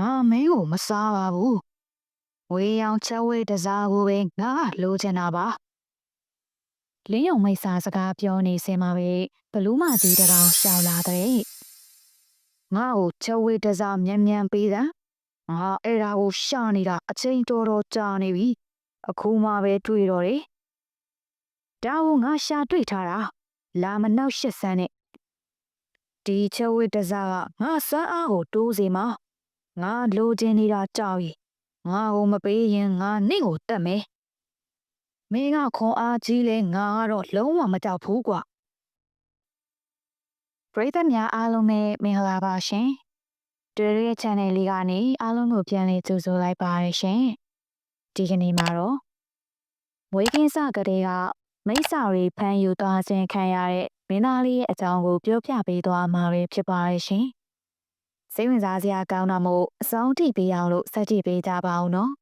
ငါမင်းကိုမစားပါဘူးဝေးရောင်ချက်ဝဲတစားကိုပဲငါလိုချင်တာပါလင်းယုံမိတ်ဆာစကားပြောနေစင်မှာပဲဘလူးမကြီးတကောင်ရှောင်လာတဲ့ငါ့ကိုချက်ဝဲတစားမြန်မြန်ပေးတာငါအဲ့ဒါကိုရှာနေတာအချိန်တော်တော်ကြာနေပြီအခုမှပဲတွေ့တော့တယ်ဒါကိုငါရှာတွေ့ထားတာလာမနောက်ရှစ်ဆန်းနဲ့ဒီချက်ဝဲတစားကငါစမ်းအားကိုတိုးစေမှာ ငါလိုချင်နေတာကြောက်ပြီငါ့ကိုမပေးရင်ငါနင့်ကိုတတ်မယ်မင်းကခွန်အားကြီးလဲငါကတော့လုံးဝမကြောက်ဘူးကွာပရိသတ်များအားလုံးပဲမင်္ဂလာပါရှင်တွေ့ရတဲ့ channel လေးကနေအားလုံးကိုပြန်လည်ကြိုဆိုလိုက်ပါရရှင်ဒီကနေ့မှာတော့မွေးကင်းစကလေးကမိစ္ဆာတွေဖမ်းယူသွားခြင်းခံရတဲ့မင်းသားလေးရဲ့အကြောင်းကိုပြောပြပေးသွားမှာပဲဖြစ်ပါရရှင် စိတ်ဝင်စားစရာကောင်းတာမို့အဆုံးထိပေးအောင်လို့စက်ကြည့်ပေးကြပါအောင်နော်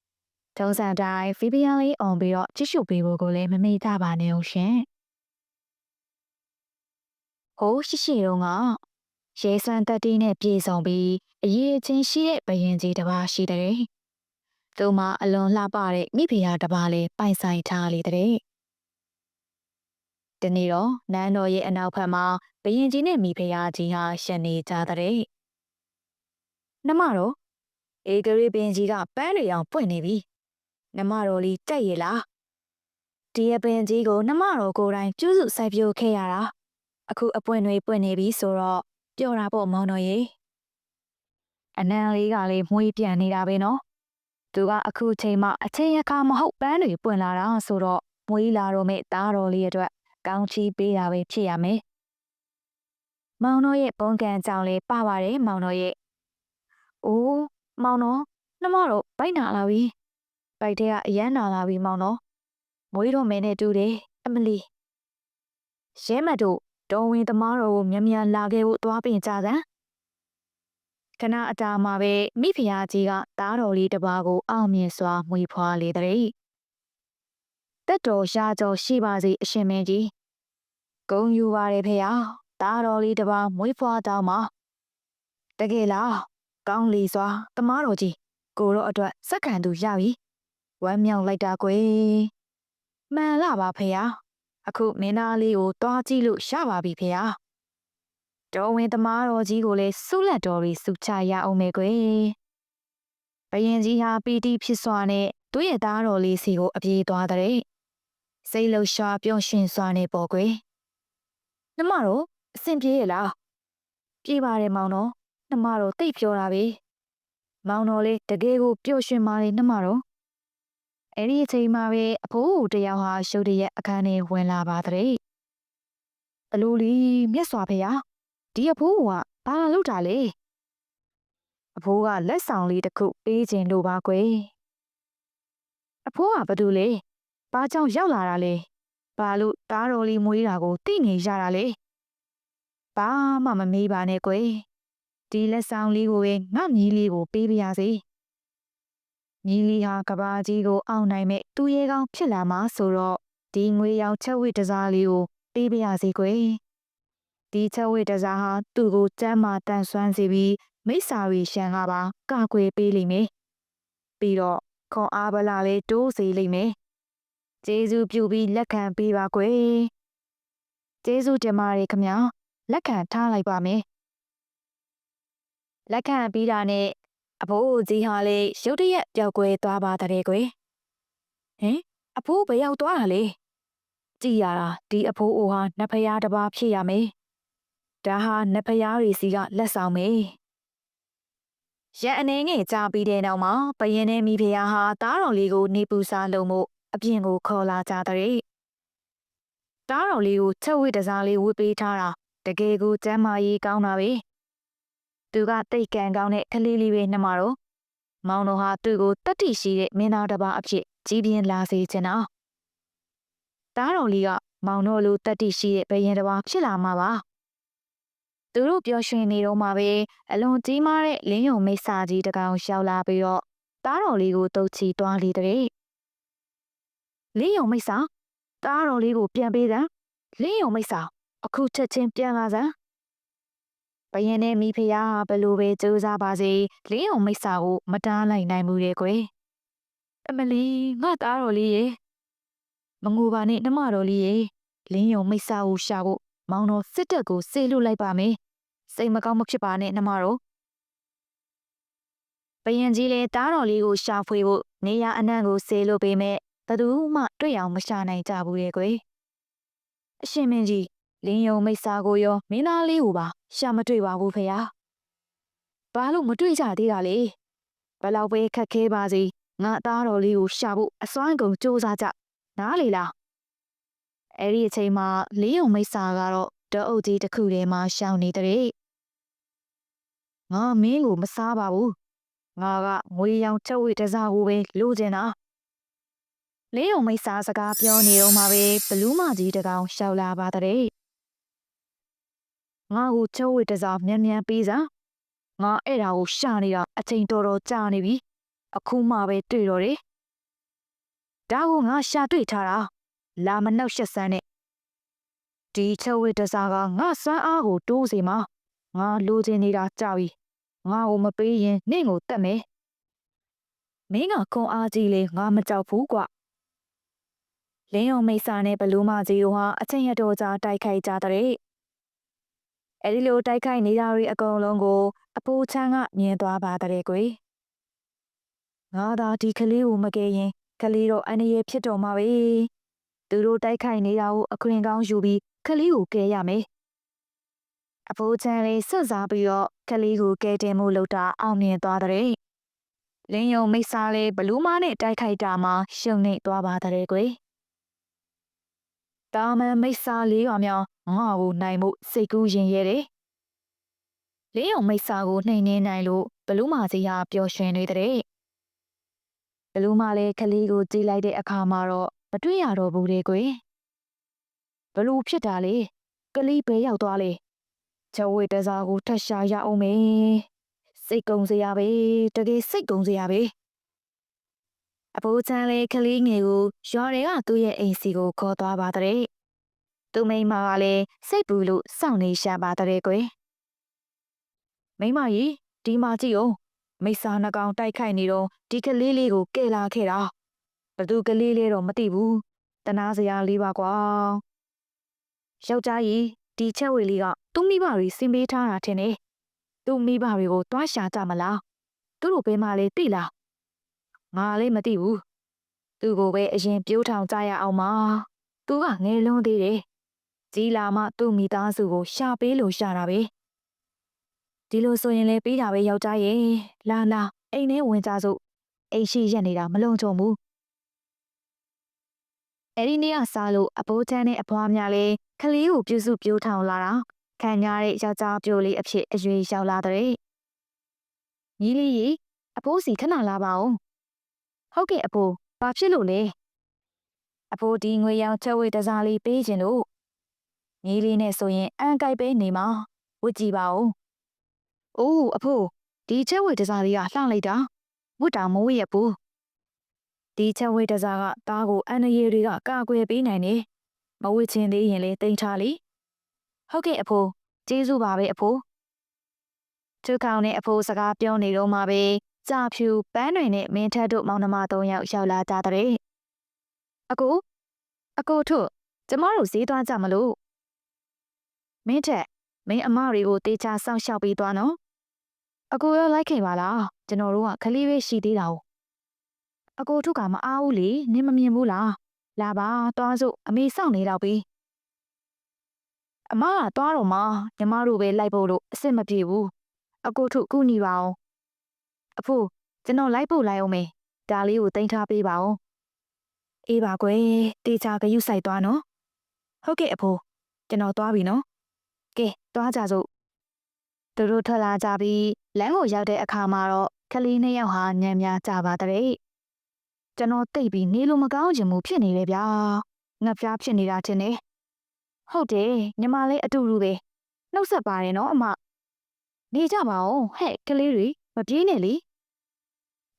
။ထုံးစံတိုင်း VPN လေး on ပြီးတော့ကြည့်ရှုပေးဖို့ကိုလည်းမမေ့ကြပါနဲ့ဦးရှင်။ဟိုးရှိရှိတုန်းကရဲစွမ်းတက်တီးနဲ့ပြေဆောင်ပြီးအရေးချင်းရှိတဲ့ဘရင်ကြီးတစ်ပါးရှိတဲ့။သူမအလွန်လှပတဲ့မိဖုရားတစ်ပါးလေးပိုင်ဆိုင်ထားလေတဲ့။ဒီနေ့တော့နန်းတော်ရဲ့အနောက်ဘက်မှာဘရင်ကြီးနဲ့မိဖုရားကြီးဟာရှင်နေကြတဲ့။ နမတော့အေဂရီပင်ကြီးကပန်းတွေအောင်ပွင့်နေပြီ။နမတော်လေးကြိုက်ရလား။ဒီအပင်ကြီးကိုနမတော်ကိုယ်တိုင်ကျူးစုစိုက်ပျိုးခဲ့ရတာ။အခုအပွင့်တွေပွင့်နေပြီဆိုတော့ပျော်တာပေါ့မောင်တော်ရေ။အနံလေးကလေးမွေးပြန်နေတာပဲနော်။သူကအခုချိန်မှအချိန်အခါမဟုတ်ပန်းတွေပွင့်လာတာဆိုတော့မွေးလာတော့မဲ့သားတော်လေးအတွက်ကောင်းချီးပေးတာပဲဖြစ်ရမယ်။မောင်တော်ရဲ့ပုံကန်ကြောင်လေးပပါတယ်မောင်တော်ရဲ့။ အိုးမောင်တော်နှမတော့ဗိုက်နာလာပြီ။ဗိုက်ထဲကအရန်နာလာပြီမောင်တော်။မွေးတော့မဲနဲ့တူတယ်အမလီ။ရဲမတ်တို့တော်ဝင်သမားတော်ကိုမြန်မြန်လာခဲ့ဖို့သွားပင်ကြသံ။ခဏအတားမှာပဲမိဖုရားကြီးကသားတော်လေးတစ်ပါးကိုအောင်မြင်စွာမွေးဖွားလေတဲ့။တက်တော်ရှားကြောရှိပါစေအရှင်မင်းကြီး။ဂုံယူပါれဖေဟာသားတော်လေးတစ်ပါးမွေးဖွားတောင်းမှာတကယ်လား ကောင်းလီစွာတမားတော်ကြီးကိုတော့အတွက်စက္ကန့်သူရပြီဝမ်းမြောက်လိုက်တာကွယ်မှန်လားပါဖေဟာအခုမင်းသားလေးကိုတွားကြည့်လို့ရပါပြီဖေဟာတော်ဝင်တမားတော်ကြီးကိုလည်းဆုလက်တော်ရီစုချရအောင်မယ်ကွယ်ဘယင်ကြီးဟာပီတီဖြစ်စွာနဲ့သူ့ရဲ့သားတော်လေးစီကိုအပြေးသွားတဲ့စိတ်လှရှားပျော်ရွှင်စွာနဲ့ပေါ်ကွယ်နှမတော်အဆင်ပြေရလားပြေးပါတယ်မောင်တော် နှမတော်တိတ်ပြောတာပဲမောင်တော်လေးတကယ်ကိုပျော်ရွှင်ပါလေနှမတော်အဲ့ဒီအချိန်မှာပဲအဖိုးတယောက်ဟာရှုပ်တရက်အခန်းထဲဝင်လာပါတဲ့အလိုလီမြတ်စွာဘုရားဒီအဖိုးကဘာလာလုပ်တာလဲအဖိုးကလက်ဆောင်လေးတစ်ခုပေးခြင်းလို့ပါကွယ်အဖိုးကဘာတူလဲဘာကြောင့်ရောက်လာတာလဲဘာလို့တားတော်လေးမွေးတာကိုသိနေရတာလဲဘာမှမမေးပါနဲ့ကွယ် ဒီလက်ဆောင်လေးကိုပဲငါမြီးလေးကိုပေးပါရစေမြီးလေးဟာကဘာကြီးကိုအောင်းနိုင်မဲ့သူရဲကောင်းဖြစ်လာမှာဆိုတော့ဒီငွေရောင်ချက်ဝိတစားလေးကိုပေးပါရစေကွယ်ဒီချက်ဝိတစားဟာသူ့ကိုစမ်းမာတန်ဆွမ်းစေပြီးမိစ္ဆာရီရှန်ကပါကကွယ်ပေးလိမ့်မယ်ပြီးတော့ခွန်အားဗလာလေးတိုးစေလိမ့်မယ်ကျေးဇူးပြုပြီးလက်ခံပေးပါကွယ်ကျေးဇူးတင်ပါတယ်ခမညာလက်ခံထားလိုက်ပါမယ် လက်ခံပြီးတာနဲ့အဖိုးကြီးဟာလေရုတ်တရက်ပျောက်ကွယ်သွားပါတဲ့ကွယ်ဟင်အဖိုးဘယ်ရောက်သွားတာလဲကြည်ရတာဒီအဖိုးအိုဟာနတ်ဖျားတစ်ပါးဖြစ်ရမယ်ဒါဟာနတ်ဖျားတွေစီကလက်ဆောင်မေရန်အနေငယ်ကြာပြီးတဲ့နောက်မှာဘယင်းနဲ့မိဖုရားဟာတားတော်လေးကိုနေပူစားလုံးမှုအပြင်ကိုခေါ်လာကြတဲ့တားတော်လေးကိုချက်ဝိတစားလေးဝတ်ပေးထားတာတကယ်ကိုကျမ်းမာရေးကောင်းတာပဲ သူကတိတ်ကန်ကောင်းတဲ့ကလေးလေးပဲနှမတော့မောင်တော်ဟာသူ့ကိုတတိရှိတဲ့မင်းသားတစ်ပါးအဖြစ်ကြီးပြင်းလာစေချင်တာတားတော်လေးကမောင်တော်လိုတတိရှိတဲ့ဘယင်တစ်ပါးဖြစ်လာမှာပါသူတို့ပျော်ရွှင်နေတော့မှပဲအလွန်ကြီးမားတဲ့လင်းယုံမိတ်ဆာကြီးတကောင်ရောက်လာပြီးတော့တားတော်လေးကိုတုတ်ချီသွားလေတဲ့လင်းယုံမိတ်ဆာတားတော်လေးကိုပြန်ပေးစမ်းလင်းယုံမိတ်ဆာအခုချက်ချင်းပြန်လာစမ်း ဘယင်းနဲ့မိဖုရားဘယ်လိုပဲကြိုးစားပါစေလင်းအောင်မိစ္ဆာကိုမတားလိုက်နိုင်ဘူးလေကွယ်အမလီငါသားတော်လေးရေမငိုပါနဲ့နှမတော်လေးရေလင်းယုံမိစ္ဆာကိုရှာဖို့မောင်တော်စစ်တပ်ကိုစေလွတ်လိုက်ပါမယ်စိတ်မကောင်းမဖြစ်ပါနဲ့နှမတော်ဘယင်းကြီးလေတားတော်လေးကိုရှာဖွေဖို့နေရအနှံ့ကိုစေလွတ်ပေးမဲ့ဘသူမှတွေ့အောင်မရှာနိုင်ကြဘူးလေကွယ်အရှင်မင်းကြီး လင်းယုံမိစ္ဆာကိုရောမင်းသားလေးကိုပါရှာမတွေ့ပါဘူးဖေယားဘာလို့မတွေ့ကြသေးတာလဲဘယ်လောက်ပဲခက်ခဲပါစေငါအသားတော်လေးကိုရှာဖို့အစွမ်းကုန်စူးစမ်းကြနားလေလားအဲ့ဒီအချိန်မှာလင်းယုံမိစ္ဆာကတော့တောအုပ်ကြီးတစ်ခုထဲမှာရှောင်နေတဲ့ငါမင်းကိုမစားပါဘူးငါကငွေရောင်ချက်ဝိတစားကိုပဲလိုချင်တာလေးယုံမိတ်စာစကားပြောနေတော့မှပဲဘလူးမကြီးတကောင်ရှောက်လာပါတဲ့ ငါကိုချိုးဝေတစားမြန်မြန်ပေးစားငါအဲ့ဒါကိုရှာနေတာအချိန်တော်တော်ကြာနေပြီအခုမှပဲတွေ့တော့တယ်ဒါကိုငါရှာတွေ့ထားတာလာမနှောက်ရှက်စမ်းနဲ့ဒီချိုးဝေတစားကငါစွမ်းအားကိုတိုးစေမှာငါလိုချင်နေတာကြာပြီငါ့ကိုမပေးရင်နင့်ကိုတတ်မယ်မင်းကခွန်အားကြီးလေငါမကြောက်ဘူးကွလင်းယုံမိတ်စာနဲ့ဘလူးမကြီးတို့ဟာအချင်းရတော်ကြားတိုက်ခိုက်ကြတဲ့ အဲဒီလိုတိုက်ခိုက်နေတာတွေအကုန်လုံးကို အဖိုးချမ်းကမြင်သွားပါတဲ့ကွယ်ငါသာဒီကလေးကိုမကယ်ရင်ကလေးတော့အန္တရာယ်ဖြစ်တော်မှာပဲသူတို့တိုက်ခိုက်နေတာကိုအခွင့်ကောင်းယူပြီးကလေးကိုကယ်ရမယ်အဖိုးချမ်းလေးစွတ်စားပြီးတော့ကလေးကိုကယ်တင်မှုလုပ်တာအောင်မြင်သွားတဲ့လင်းယုံမိတ်စာလေးဘလူးမနဲ့တိုက်ခိုက်တာမှာရှုံနေသွားပါတဲ့ကွယ်တာမန်မိတ်စာလေးပါများငါ့ ကိုနိုင်မှုစိတ်ကူးရင်ရဲတယ်။လေးအောင်မိတ်စာကိုနှိမ်နှင်းနိုင်လို့ဘလူးမာစီဟာပျော်ရွှင်နေတဲ့။ဘလူးမာလည်းကလေးကိုကြည့်လိုက်တဲ့အခါမှာတော့မတွေ့ရတော့ဘူးလေကွယ်။ဘလူးဖြစ်တာလေကလေးပဲရောက်သွားလေ။ချဝေတစားကိုထက်ရှာရအောင်မေ။စိတ်ကုံစရာပဲတကယ်စိတ်ကုံစရာပဲ။အဖိုးချမ်းလေးကလေးငယ်ကိုရွာတွေကသူ့ရဲ့အိမ်စီကိုခေါ်သွားပါတဲ့။ သူမိမကလည်းစိတ်ပူလို့စောင့်နေရှာပါတဲ့ကွယ်။မိမကြီးဒီမှာကြည့်အောင်မိစာနှကောင်တိုက်ခိုက်နေတော့ဒီကလေးလေးကိုကဲလာခဲ့တာ။ဘသူကလေးလေးတော့မသိဘူး။တနာစရာလေးပါကွာ။ယောက်ျားကြီးဒီချက်ဝေလေးကသူ့မိဘတွေစင်ပေးထားတာထင်တယ်။သူ့မိဘတွေကိုတွားရှာကြမလား။သူတို့ဘယ်မှာလဲသိလား။ငါလည်းမသိဘူး။သူ့ကိုပဲအရင်ပြိုးထောင်ကြရအောင်ပါ။သူကငယ်လွန်းသေးတယ်။ ကြီးလာမှသူ့မိသားစုကိုရှာပေးလို့ရှာတာပဲ။ဒီလိုဆိုရင်လည်းပြီးတာပဲယောက်ျားရဲ့။လာလာအိမ်ထဲဝင်ကြစို့။အိမ်ရှိရက်နေတာမလုံခြုံဘူး။အဲ့ဒီနေ့ကစားလို့အဘိုးချမ်းနဲ့အဖွားများလည်းခလေးကိုပြုစုပြိုးထောင်လာတာခံရတဲ့ယောက်ျားပြိုလေးအဖြစ်အရွေရောက်လာတဲ့။ညီလေးကြီးအဖိုးစီခဏလာပါဦး။ဟုတ်ကဲ့အဖိုးဘာဖြစ်လို့လဲ။အဖိုးဒီငွေရောင်ချက်ဝေတစားလေးပေးခြင်းလို့ ညီလေးနဲ့ဆိုရင်အန်ကိုက်ပဲနေမှာဝတ်ကြည့်ပါဦး။အိုးအဖိုးဒီချက်ဝေတစားလေးကလှလိုက်တာဝတ်တာမဝတ်ရဘူး။ဒီချက်ဝေတစားကတားကိုအန်ရည်တွေကကာကွယ်ပေးနိုင်တယ်။မဝတ်ချင်သေးရင်လေတိန်ထားလေ။ဟုတ်ကဲ့အဖိုးကျေးဇူးပါပဲအဖိုး။သူကောင်နဲ့အဖိုးစကားပြောနေတော့မှပဲကြာဖြူပန်းတွေနဲ့မင်းထက်တို့မောင်နှမ၃ယောက်ရောက်လာကြတဲ့အကိုအကိုတို့ကျမတို့ဈေးသွားကြမလို့ မင်းထက်မင်းအမတွေကိုတေချာစောင့်ရှောက်ပြီးသွားနော်အကိုရောလိုက်ခင်ပါလားကျွန်တော်တို့ကခလေးပဲရှိသေးတာ哦အကိုတို့ကမအားဘူးလေနင်းမမြင်ဘူးလားလာပါသွားစို့အမေစောင့်နေတော့ပြီအမကသွားတော့မှညီမတို့ပဲလိုက်ဖို့လို့အစ်စ်မပြေဘူးအကိုတို့ကူညီပါအောင်အဖိုးကျွန်တော်လိုက်ဖို့လိုက်အောင်မေဒါလေးကိုတင်ထားပေးပါအောင်အေးပါကွယ်တေချာဂယုဆိုင်သွားနော်ဟုတ်ကဲ့အဖိုးကျွန်တော်သွားပြီနော် ကဲသွားကြစို့သူတို့ထွက်လာကြပြီးလမ်းကိုရောက်တဲ့အခါမှာတော့ကလေးနှစ်ယောက်ဟာညံများကြပါတဲ့ကျွန်တော်တိတ်ပြီးနေလို့မကောင်းချင်ဘူးဖြစ်နေလေဗျာငှက်ဖျားဖြစ်နေတာတင်နေဟုတ်တယ်ညီမလေးအတူတူပဲနှုတ်ဆက်ပါတယ်နော်အမနေကြပါဦးဟဲ့ကလေးတွေမပြေးနဲ့လေ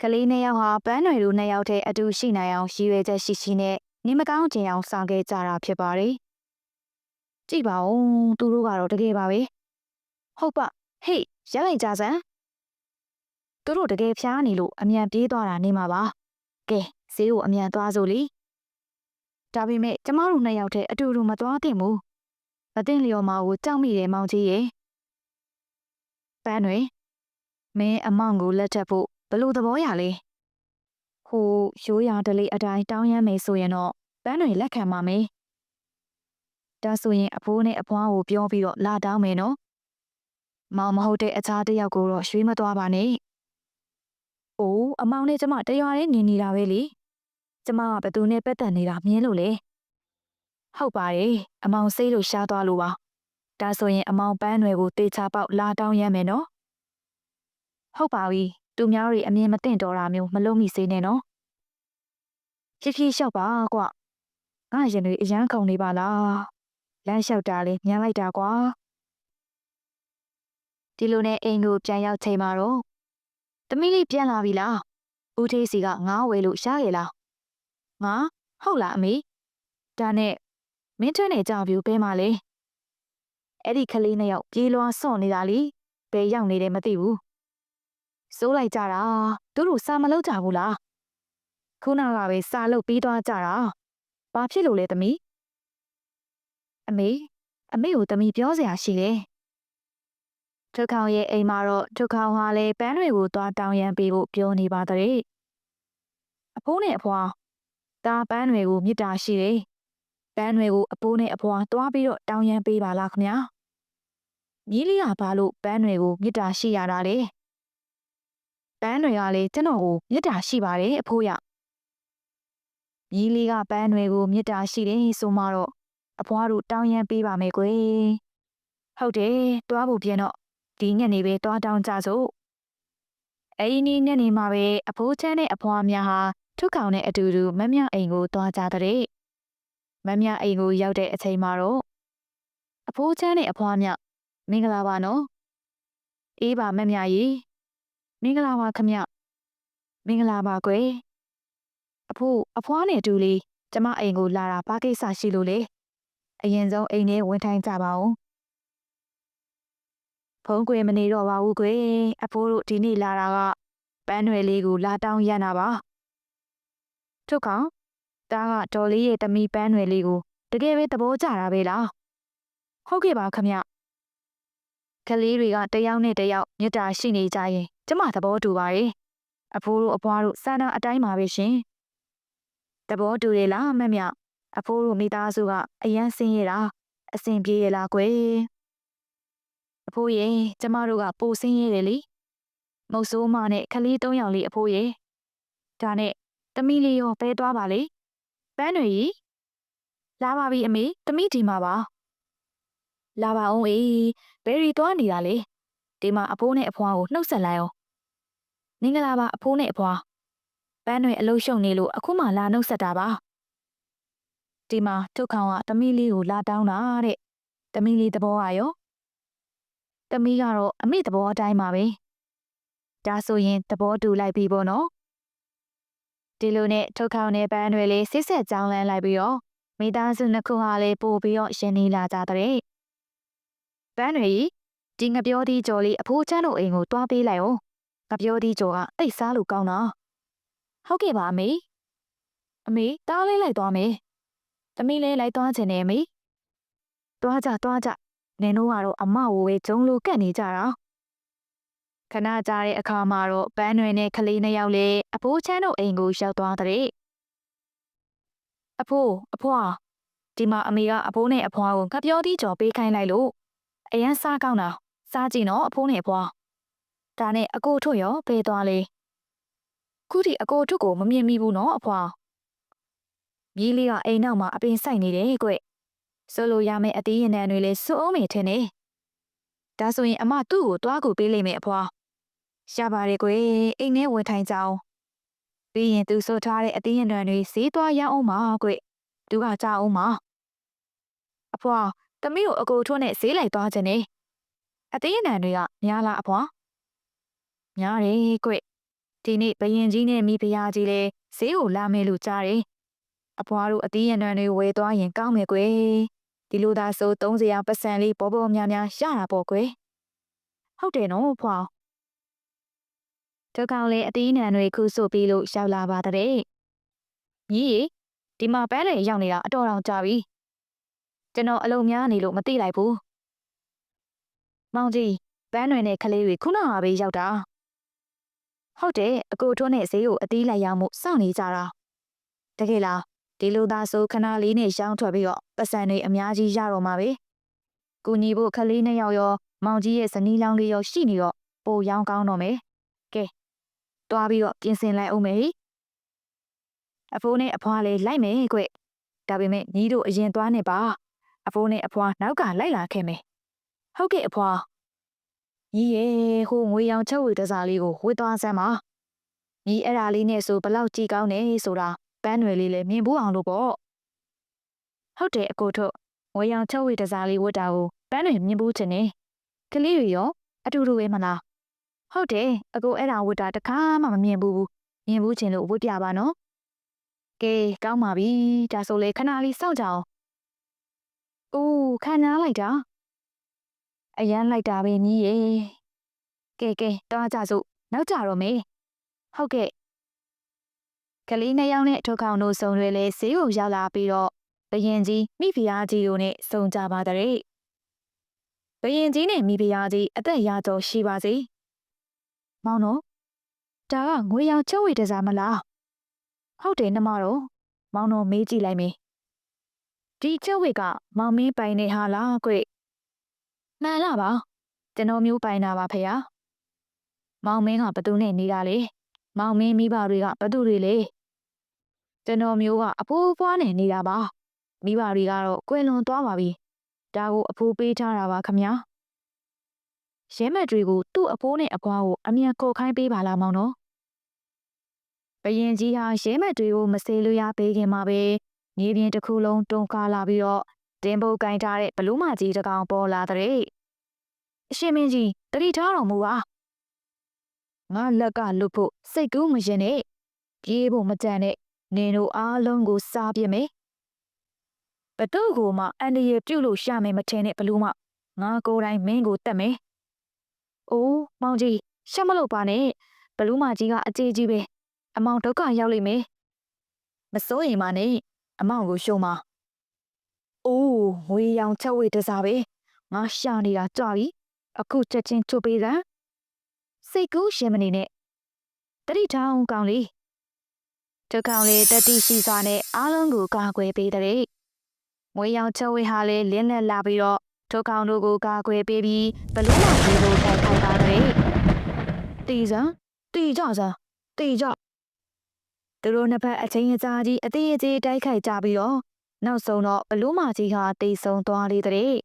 ကလေးနှစ်ယောက်ဟာပန်းတွေတို့နှစ်ယောက်တည်းအတူရှိနိုင်အောင်ရည်ရွယ်ချက်ရှိရှိနဲ့နေမကောင်းချင်အောင်ဆောင်ခဲ့ကြတာဖြစ်ပါတယ် ကြည့်ပါဦးသူတို့ကတော့တကယ်ပါပဲဟုတ်ပါဟေးရက်လိုက်ကြစမ်းသူတို့တကယ်ဖျားနေလို့အမြန်ပြေးသွားတာနေမှာပါကဲဈေးကိုအမြန်သွားစို့လေဒါပေမဲ့ကျမတို့နှစ်ယောက်တည်းအတူတူမသွားသင့်ဘူးမသိလျော်မကိုကြောက်မိတယ်မောင်ကြီးရဲ့ပန်းတွေမင်းအမောင်ကိုလက်ထပ်ဖို့ဘလို့သဘောရလဲဟိုရိုးရာဒလေးအတိုင်းတောင်းရမ်းမယ်ဆိုရင်တော့ပန်းတွေလက်ခံပါမယ် ဒါဆိုရင်အဖိုးနဲ့အဖွားကိုပြောပြီးတော့လာတောင်းမယ်နော်မောင်မဟုတ်တဲ့အခြားတစ်ယောက်ကိုတော့ရွှေ့မသွားပါနဲ့။အိုးအမောင်နဲ့ကျမတရွာလေးနေနေတာပဲလေ။ကျမကဘသူနဲ့ပတ်သက်နေတာမြင်လို့လေ။ဟုတ်ပါတယ်။အမောင်စိတ်လို့ရှားသွားလို့ပါ။ဒါဆိုရင်အမောင်ပန်းတွေကိုတေချာပေါက်လာတောင်းရမ်းမယ်နော်။ဟုတ်ပါပြီ။သူများတွေအမြင်မတင်တော့တာမျိုးမလုပ်မိစေနဲ့နော်။ဖြည်းဖြည်းလျှောက်ပါကွ။ငါရင်တွေအရန်ခုန်နေပါလား။ လမ်းလျှောက်တာလေညံလိုက်တာကွာ။ဒီလိုနဲ့အိမ်ကိုပြန်ရောက်ချိန်မှာတော့သမီးလေးပြန်လာပြီလားဦးသေးစီကငားဝဲလို့ရှားရလားငါဟုတ်လားအမေဒါနဲ့မင်းထွန်းနေကြပြူပဲမလဲအဲ့ဒီကလေးနှစ်ယောက်ပြေးလွှားဆော့နေတာလीဘယ်ရောက်နေတယ်မသိဘူးစိုးလိုက်ကြတာသူတို့စာမလုပ်ကြဘူးလားခုနကပဲစာလုပ်ပြီးသွားကြတာဘာဖြစ်လို့လဲသမီး အမေအမေကိုသမီးပြောစရာရှိတယ်ထုခေါင်ရဲ့အိမ်မှာတော့ထုခေါင်ဟာလည်းပန်းတွေကိုသွားတောင်းရမ်းပေးဖို့ပြောနေပါတဲ့အဖိုးနဲ့အဖွာဒါပန်းတွေကိုမြစ်တာရှိတယ်ပန်းတွေကိုအဖိုးနဲ့အဖွာသွားပြီးတော့တောင်းရမ်းပေးပါလားခင်ဗျာမြီးလေးကဘာလို့ပန်းတွေကိုမြစ်တာရှိရတာလဲပန်းတွေကလည်းကျွန်တော်ကိုမြစ်တာရှိပါတယ်အဖိုးရမြီးလေးကပန်းတွေကိုမြစ်တာရှိတယ်ဆိုမှတော့ အဖွားတို့တောင်းရမ်းပေးပါမယ်ကွယ်ဟုတ်တယ်တွားဖို့ပြန်တော့ဒီညနေပဲတွားတောင်းကြစို့အဲ့ဒီနေ့ညနေမှာပဲအဖိုးချမ်းနဲ့အဖွားများဟာထုခေါင်နဲ့အတူတူမမြအိမ်ကိုတွားကြတဲ့မမြအိမ်ကိုရောက်တဲ့အချိန်မှာတော့အဖိုးချမ်းနဲ့အဖွားများမင်္ဂလာပါနော်အေးပါမမြကြီးမင်္ဂလာပါခမမင်္ဂလာပါကွယ်အဖိုးအဖွားနဲ့အတူလေးကျမအိမ်ကိုလာတာဘာကိစ္စရှိလို့လဲ အရင်ဆုံးအိမ်ထဲဝင်ထိုင်ကြပါဦးဖုံးကွယ်မနေတော့ပါဘူးကွယ်အဖိုးတို့ဒီနေ့လာတာကပန်းရွယ်လေးကိုလာတောင်းရမ်းတာပါထုတ်ကောင်တားကတော်လေးရဲ့တမီပန်းရွယ်လေးကိုတကယ်ပဲသဘောကျတာပဲလားဟုတ်ကဲ့ပါခမကလေးတွေကတယောက်နဲ့တယောက်မြတ်တာရှိနေကြရင်ကျမသဘောတူပါရဲ့အဖိုးတို့အဖွားတို့စာနာအတိုင်းပါပဲရှင်သဘောတူရလားမမြ အဖိုးတို့မိသားစုကအရန်ဆင်းရတာအဆင်ပြေရလားကွယ်အဖိုးရေကျမတို့ကပိုဆင်းရဲတယ်လေမုတ်ဆိုးမနဲ့ခလေး၃ယောက်လေးအဖိုးရေဒါနဲ့သမီးလေးရောဘဲသွားပါလေပန်းတွေကြီးလာပါပြီအမေသမီးဒီမှာပါလာပါအောင်အေးဘယ်ရီသွားနေတာလေဒီမှာအဖိုးနဲ့အဖွားကိုနှုတ်ဆက်လိုက်အောင်မင်္ဂလာပါအဖိုးနဲ့အဖွားပန်းတွေအလုရှုံနေလို့အခုမှလာနှုတ်ဆက်တာပါ ဒီမှာထုတ်ခေါင်ကသမီးလေးကိုလာတောင်းတာတဲ့သမီးလေးသဘောကရော။တမီးကတော့အမေသဘောအတိုင်းပါပဲ။ဒါဆိုရင်သဘောတူလိုက်ပြီပေါ့နော်။ဒီလိုနဲ့ထုတ်ခေါင်တဲ့ပန်းတွေလေးစစ်ဆက်ကြောင်းလန်းလိုက်ပြီးတော့မိသားစုနှစ်ခုဟာလေးပို့ပြီးတော့ရှင်နေလာကြတဲ့။ပန်းတွေဒီငပြောသီးကြော်လေးအဖိုးချမ်းတို့အိမ်ကိုတွားပေးလိုက်အောင်။ငပြောသီးကြော်ကအိတ်စားလို့ကောင်းတာ။ဟုတ်ကဲ့ပါအမေ။အမေတားလေးလိုက်သွားမယ်။ သမီးလေးလိုက်သွားခြင်းနဲ့အမေ။တွားကြတွားကြနင်တို့ကတော့အမကိုပဲဂျုံလိုကတ်နေကြတာခဏကြာတဲ့အခါမှာတော့ပန်းတွေနဲ့ကလေးနှစ်ယောက်လည်းအဖိုးချမ်းတို့အိမ်ကိုရောက်သွားတဲ့အဖိုးအဖွာဒီမှာအမေကအဖိုးနဲ့အဖွာကိုငါပြောသီးကြော်ပေးခိုင်းလိုက်လို့အရန်စားကောင်းတာစားကြည့်နော်အဖိုးနဲ့အဖွာဒါနဲ့အကိုထုတ်ရောပေးသွားလေခုထိအကိုထုတ်ကိုမမြင်မိဘူးနော်အဖွာ မြီးလေးကအိမ်နောက်မှာအပင်ဆိုင်နေတယ်ကွဆိုလိုရမယ့်အသေးရင်တန်းတွေလည်းစွအောင်မေထင်နေဒါဆိုရင်အမသူ့ကိုတွားကိုပေးလိမ့်မယ်အဖွာရပါတယ်ကွယ်အိမ်ထဲဝင်ထိုင်ကြအောင်ပြီးရင်သူဆိုထားတဲ့အသေးရင်တန်းတွေဈေးသွားရအောင်ပါကွသူကကြောက်အောင်ပါအဖွာတမီးကိုအကိုထွန်းနဲ့ဈေးလိုက်သွားခြင်းနေအသေးရင်တန်းတွေကများလားအဖွာများတယ်ကွဒီနေ့ဘရင်ကြီးနဲ့မိဖုရားကြီးလည်းဈေးကိုလာမယ်လို့ကြားတယ် အဖွားတို့အသေးရံတန်းတွေဝယ်သွားရင်ကောင်းမယ်ကွယ်ဒီလိုသာဆိုသုံးစရာပတ်စံလေးပေါ်ပေါ်များများရတာပေါ့ကွယ်ဟုတ်တယ်နော်ဖွာတို့ကောင်လေးအသီးနှံတွေခုဆိုပြီးလို့ရောက်လာပါတဲ့ညီရီဒီမှာပန်းတွေရောက်နေတာအတော်တောင်ကြာပြီကျွန်တော်အလုံးများနေလို့မသိလိုက်ဘူးမောင်ကြီးပန်းတွေနဲ့ကလေးတွေခုနကပဲရောက်တာဟုတ်တယ်အကိုထွန်းနဲ့ဈေးကိုအသီးလိုက်ရမှုစောင့်နေကြတာတကယ်လား ဒီလိုသားဆိုခဏလေးနဲ့ရောင်းထွက်ပြီးတော့ပတ်စံတွေအများကြီးရတော့မှာပဲကူညီဖို့ခလေးနှစ်ယောက်ရောမောင်ကြီးရဲ့ဇနီးလောင်းလေးရောရှိနေတော့ပိုရောင်းကောင်းတော့မယ်ကဲတွားပြီးတော့ပြင်ဆင်လိုက်အောင်မယ်ဟိအဖိုးနဲ့အဖွားလေးလိုက်မယ်ကွဒါပေမဲ့ညီတို့အရင်သွားနေပါအဖိုးနဲ့အဖွားနောက်ကလိုက်လာခဲ့မယ်ဟုတ်ကဲ့အဖွားညီရဲ့ဟိုငွေရောင်ချက်ဝေတစားလေးကိုဝှေ့သွားစမ်းပါညီအဲ့ဒါလေးနဲ့ဆိုဘလောက်ကြည့်ကောင်းနေဆိုတာ ပန်းတွေလေးလည်းမြင်ဘူးအောင်လို့ပေါ့ဟုတ်တယ်အကိုထုတ်ငွေရောင်ချက်ဝေတစားလေးဝတ်တာကိုပန်းတွေမြင်ဘူးချင်နေကလေးတွေရောအတူတူပဲမလားဟုတ်တယ်အကိုအဲ့ဒါဝတ်တာတစ်ခါမှမမြင်ဘူးမြင်ဘူးချင်လို့ဝတ်ပြပါနော်ကဲကောင်းပါပြီဒါဆိုလေခဏလေးစောင့်ကြအောင်အိုးခံနာလိုက်တာအရန်လိုက်တာပဲညီရေကဲကဲတောင်းကြစို့နောက်ကြတော့မေဟုတ်ကဲ့ ကလေးနှစ်ယောက်နဲ့ထုတ်ခေါင်တို့စုံတွေလဲဈေးကိုရောက်လာပြီးတော့ဘရင်ကြီးမိဖုရားကြီးတို့နဲ့စုံကြပါတဲ့ဘရင်ကြီးနဲ့မိဖုရားကြီးအသက်ရာကျော်ရှိပါစေမောင်တို့ဒါကငွေရောင်ချုပ်ဝေတစားမလားဟုတ်တယ်နှမတော်မောင်တို့မေးကြည့်လိုက်မေဒီချုပ်ဝေကမောင်မင်းပိုင်နေဟာလားကွမှန်လားပါကျွန်တော်မျိုးပိုင်တာပါဖေဟာမောင်မင်းကဘသူနဲ့နေတာလေ မောင်မင်းမိဘတွေကဘသူတွေလဲကျွန်တော်မျိုးကအဖိုးဖွားနဲ့နေတာပါမိဘတွေကတော့ကွယ်လွန်သွားပါပြီဒါကိုအဖိုးပေးထားတာပါခမညာရဲမက်တွေကိုသူ့အဖိုးနဲ့အဖွားကိုအမြန်ကိုခိုင်းပေးပါလားမောင်နော်ဘရင်ကြီးဟာရဲမက်တွေကိုမစေလို့ရပေးခင်မှာပဲမြေပြင်တစ်ခုလုံးတုံကားလာပြီးတော့တင်းပုတ်ကင်ထားတဲ့ဘလူးမကြီးတစ်ကောင်ပေါ်လာတဲ့အရှင်မင်းကြီးတတိထားတော်မူပါ ငါလက်ကလွတ်ဖို့စိတ်ကူးမရင်နဲ့ပြေးဖို့မကြံနဲ့နင်တို့အားလုံးကိုစားပြမယ်ဘသူ့ကိုမှအန်ဒီရပြုတ်လို့ရှာမယ်မထင်နဲ့ဘလူးမငါကိုယ်တိုင်မင်းကိုတတ်မယ်အိုးမောင်ကြီးရှက်မလို့ပါနဲ့ဘလူးမကြီးကအကြေးကြီးပဲအမောင်ဒုက္ခရောက်လိမ့်မယ်မစိုးရင်မနဲ့အမောင်ကိုရှုံးပါအိုးငွေရောင်ချက်ဝေတစားပဲငါရှာနေတာကြပြီအခုချက်ချင်းထုတ်ပေးစမ်း စိတ်ကူးရှင်မနေနဲ့တတိထောင်ကောင်းလေးတကောင်လေးတတိရှိစွာနဲ့အားလုံးကိုကာကွယ်ပေးတဲ့ငွေရောင်ချက်ဝေဟာလည်းလင်းလက်လာပြီးတော့ထိုကောင်တို့ကိုကာကွယ်ပေးပြီးဘလူးမောင်ကြီးကိုတိုက်ခိုက်ပါတယ်တီစံတီကြစံတီကြသူတို့နှစ်ဖက်အချင်းအကြားကြီးအသေးအသေးတိုက်ခိုက်ကြပြီးတော့နောက်ဆုံးတော့ဘလူးမာကြီးဟာတိတ်ဆုံးသွားလေတဲ့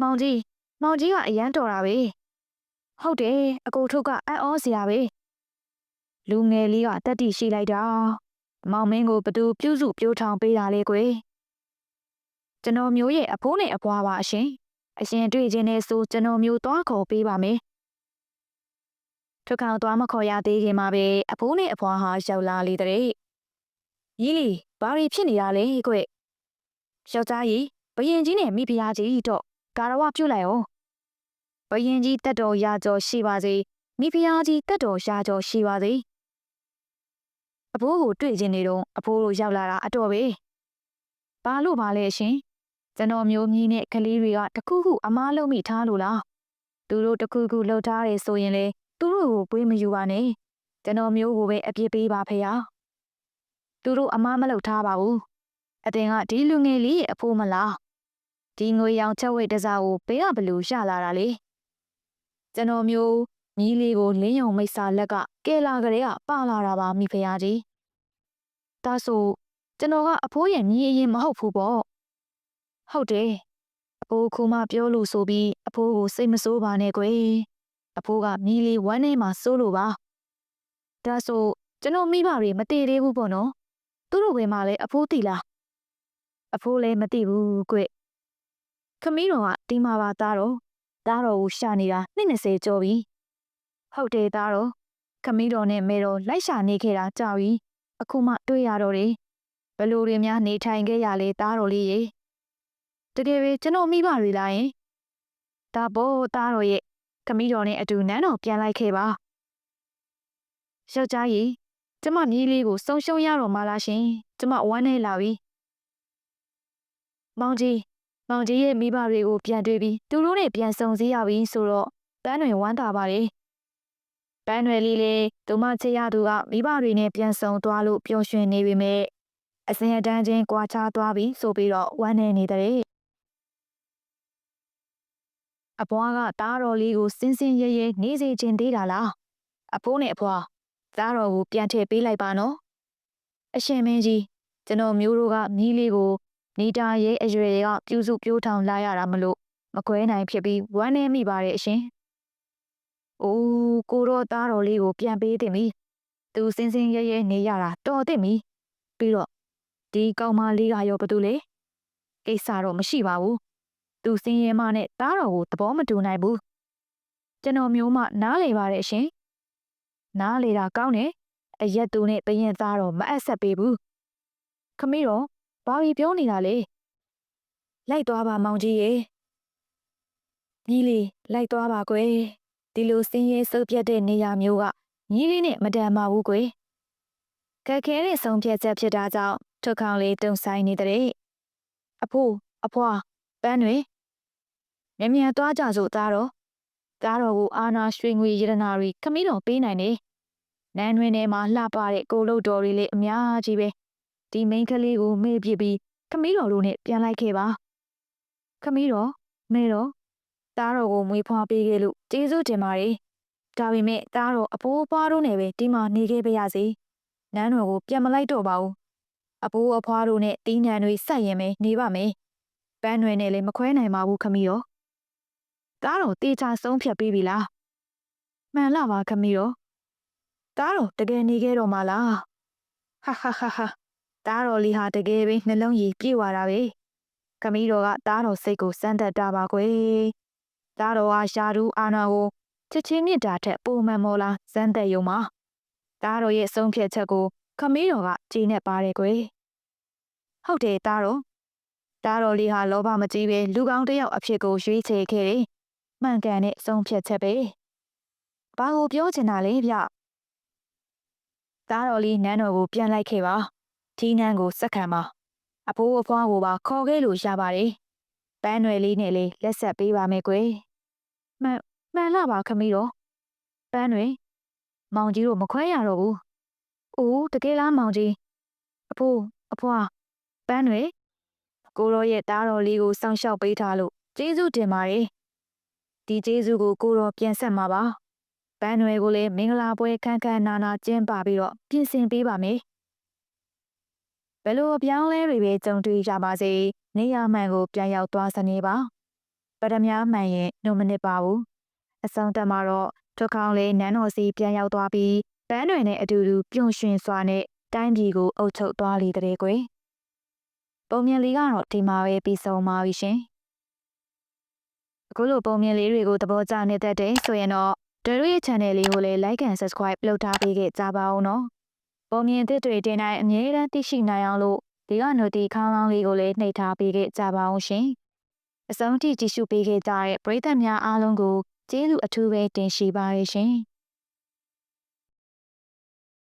မောင်ကြီးမောင်ကြီးကအရန်တော်တာပဲ ဟုတ်တယ်အကိုထုတ်ကအံ့ဩစရာပဲလူငယ်လေးကတက်တီရှိလိုက်တာမောင်မင်းကိုဘသူပြုစုပြိုးထောင်ပေးတာလေကွယ်ကျွန်တော်မျိုးရဲ့အဖိုးနဲ့အဖွားပါအရှင်အရှင်တွေ့ခြင်းနဲ့ဆိုကျွန်တော်မျိုးသွားခေါ်ပေးပါမယ်ထုခေါင်သွားမခေါ်ရသေးခင်မှာပဲအဖိုးနဲ့အဖွားဟာရောက်လာလေတဲ့ကြီးလီဘာတွေဖြစ်နေတာလဲကွယောက်ျားကြီးဘယင်ကြီးနဲ့မိဖုရားကြီးတော့ကာရဝပြုတ်လိုက်အောင် ဘယင်ကြီးတက်တော်ရာကျော်ရှိပါစေမိဖုရားကြီးတက်တော်ရာကျော်ရှိပါစေအဖိုးကိုတွေ့ခြင်းနေတော့အဖိုးတို့ရောက်လာတာအတော်ပဲဘာလို့ပါလဲရှင်ကျွန်တော်မျိုးမြီးနဲ့ကလေးတွေကတခုခုအမားလုံးမိထားလို့လားသူတို့တခုခုလှုပ်ထားတယ်ဆိုရင်လေသူတို့ကိုပွေးမယူပါနဲ့ကျွန်တော်မျိုးကိုပဲအပြစ်ပေးပါဖေဟာသူတို့အမားမလုပ်ထားပါဘူးအတင်ကဒီလူငယ်လေးရဲ့အဖိုးမလားဒီငွေရောင်ချက်ဝိတ်တစားကိုဘေးကဘလူရှာလာတာလေ ကျွန်တော်မျိုးမြီးလေးကိုလင်းယုံမိတ်စာလက်ကကဲလာကြတဲ့ကပါလာတာပါမိဖုရားကြီးဒါဆိုကျွန်တော်ကအဖိုးရဲ့မြီးအရင်မဟုတ်ဘူးပေါ့ဟုတ်တယ်အဖိုးခုမှပြောလို့ဆိုပြီးအဖိုးကိုစိတ်မဆိုးပါနဲ့ကွယ်အဖိုးကမြီးလေးဝမ်းထဲမှာစိုးလို့ပါဒါဆိုကျွန်တော်မိဘတွေမတည်သေးဘူးပေါ့နော်သူတို့ဘယ်မှာလဲအဖိုးတီလားအဖိုးလည်းမသိဘူးကွခမီးတော်ကတီးမှာပါသားတော့ သားတော်ကိုရှာနေတာနှစ်20ကျော်ပြီဟုတ်တယ်သားတော်ခမီးတော်နဲ့မေတော်လိုက်ရှာနေခဲ့တာကြောက်ပြီအခုမှတွေ့ရတော့တယ်ဘလို့တွေများနေထိုင်ခဲ့ရလေသားတော်လေးရေတကယ်ပဲကျွန်တော်မိဘတွေလားယင်ဒါဘောသားတော်ရဲ့မီးတော်နဲ့အတူနန်းတော်ပြန်လိုက်ခဲ့ပါယောက်ျားကြီးကျမမြေးလေးကိုဆုံးရှုံးရတော့မှလားရှင်ကျမဝမ်းနေလာပြီမောင်ကြီး မောင်ကြီးရဲ့မိဘတွေကိုပြန်တွေ့ပြီးသူတို့နဲ့ပြန်ဆုံစည်းရပြီဆိုတော့တန်းတွေဝမ်းသာပါတယ်ပန်းတွေလေးလေးသူမချစ်ရသူကမိဘတွေနဲ့ပြန်ဆုံသွားလို့ပျော်ရွှင်နေပေမဲ့အစင်အတန်းချင်းကြွားချသွားပြီဆိုပြီးတော့ဝမ်းနေနေတဲ့။အဘွားကတားတော်လေးကိုစင်းစင်းရဲရဲနေစေချင်သေးတာလား။အဖိုးနဲ့အဖွားသားတော်ကိုပြန်ထည့်ပေးလိုက်ပါနော်။အရှင်မင်းကြီးကျွန်တော်မျိုးတို့ကမီးလေးကို နေတာရဲအရွယ်ကပြူစုပြိုးထောင်လာရတာမလို့မခွဲနိုင်ဖြစ်ပြီးဝမ်းနေမိပါတယ်အရှင်။အိုးကိုတော့သားတော်လေးကိုပြန်ပေးတင်ပြီ။သူစင်းစင်းရဲရဲနေရတာတော်တင်ပြီ။ပြီးတော့ဒီကောင်မလေးကရောဘာတူလဲ။ကိစ္စတော့မရှိပါဘူး။သူစင်းရဲမနဲ့သားတော်ကိုသဘောမတူနိုင်ဘူး။ကျွန်တော်မျိုးမနားလေပါတယ်ရှင်။နားလေတာကောင်းတယ်။အရက်သူနဲ့ပရင်သားတော့မအပ်ဆက်ပေးဘူး။ခမီးတော့ ဘာပြီးပြောနေတာလဲ။လိုက်သွားပါမောင်ကြီးရေ။ညီလေးလိုက်သွားပါကွယ်။ဒီလိုစင်းရဲစုပ်ပြတ်တဲ့နေရာမျိုးကညီလေးနဲ့မတန်ပါဘူးကွယ်။ခက်ခဲတဲ့ဆုံးဖြတ်ချက်ဖြစ်တာကြောင့်ထုတ်ခေါင်လေးတုံဆိုင်နေတဲ့။အဖိုးအဖွားပန်းတွေမြ мян သွားကြစို့သားတော်သားတော်ကိုအာနာရွှေငွေရတနာတွေခမီးတော်ပေးနိုင်တယ်။နန်းတွင်ထဲမှာလှပတဲ့ကိုလုတ်တော်တွေလည်းအများကြီးပဲ။ ဒီမိန်းကလေးကိုမေ့ပြစ်ပြီးခမီးတော်တို့နဲ့ပြန်လိုက်ခဲ့ပါ။ခမီးတော်မေတော်သားတော်ကိုမွေးဖွားပေးခဲ့လို့ကျေးဇူးတင်ပါတယ်။ဒါပေမဲ့သားတော်အဖိုးအဖွားတို့နဲ့ပဲဒီမှာနေခဲ့ပါရစေ။နန်းတော်ကိုပြန်မလိုက်တော့ပါဘူး။အဖိုးအဖွားတို့နဲ့တီးနှံတွေဆက်ရင်ပဲနေပါမယ်။ပန်းတွေနဲ့လည်းမခွဲနိုင်ပါဘူးခမီးတော်။သားတော်တေချာဆုံးဖြတ်ပြီးပြီလား။မှန်လားပါခမီးတော်။သားတော်တကယ်နေခဲ့တော့မှလား။ဟာဟာဟာဟာ သားတော်လေးဟာတကယ်ပဲနှလုံးရည်ပြေဝတာပဲ။ခမီးတော်ကသားတော်စိတ်ကိုစမ်းသပ်တာပါကွယ်။သားတော်ဟာရှာတူအာနာကိုချစ်ချင်းမြတ်တာထက်ပိုမှန်မောလားစမ်းသပ်ယုံပါ။သားတော်ရဲ့ဆုံးဖြတ်ချက်ကိုခမီးတော်ကကြည်နဲ့ပါတယ်ကွယ်။ဟုတ်တယ်သားတော်။သားတော်လေးဟာလောဘမကြီးပဲလူကောင်းတစ်ယောက်အဖြစ်ကိုရွေးချယ်ခဲ့တယ်။မှန်ကန်တဲ့ဆုံးဖြတ်ချက်ပဲ။ဘာကိုပြောချင်တာလဲဗျ။သားတော်လေးနန်းတော်ကိုပြန်လိုက်ခဲ့ပါ။ ထီးနန်းကိုစက်ခံပါ။အဖိုးအဖွားကိုပါခေါ်ခဲ့လို့ရပါတယ်။ပန်းရွယ်လေးနဲ့လေးလက်ဆက်ပေးပါမယ်ကွယ်။မှန်မှန်လားပါခမီးတော်။ပန်းရွယ်မောင်ကြီးတို့မခွဲရတော့ဘူး။အိုးတကယ်လားမောင်ကြီး။အဖိုးအဖွားပန်းရွယ်ကိုရောရဲ့တားတော်လေးကိုစောင့်ရှောက်ပေးထားလို့ကျေးဇူးတင်ပါတယ်။ဒီကျေးဇူးကိုကိုရောပြန်ဆက်မှာပါ။ပန်းရွယ်ကိုလည်းမင်္ဂလာပွဲခန်းခန်းနာနာကျင်းပပြီးတော့ပြင်ဆင်ပေးပါမယ်။ ဘယ်လိုအပြောင်းလဲတွေပဲကြုံတွေ့ကြပါစေ။နေရာမှန်ကိုပြန်ရောက်သွားစနေပါ။ပရမများမှန်ရင်နှုံမနစ်ပါဘူး။အဆုံးတက်မှာတော့ထုတ်ခေါင်လေးနန်းတော်စီပြန်ရောက်သွားပြီးပန်းတွေနဲ့အတူတူပြုံရွှင်စွာနဲ့တိုင်းပြည်ကိုအုပ်ချုပ်သွားလေတဲ့ကွယ်။ပုံမြင်လေးကတော့ဒီမှာပဲပြီးဆုံးပါပြီရှင်။အခုလိုပုံမြင်လေးတွေကိုသဘောကျနေတဲ့တဲ့ဆိုရင်တော့တို့ရဲ့ channel လေးကိုလည်း like and subscribe လုပ်ထားပေးခဲ့ကြပါဦးနော်။ ပုံမြင်သစ်တွေတင်တိုင်းအမြဲတမ်းသိရှိနိုင်အောင်လို့ဒီက notification ခေါင်းလောင်းလေးကိုလည်းနှိပ်ထားပေးခဲ့ကြပါဦးရှင်။အဆုံးထိကြည့်ရှုပေးခဲ့ကြတဲ့ပရိသတ်များအားလုံးကိုကျေးဇူးအထူးပဲတင်ရှိပါရရှင်။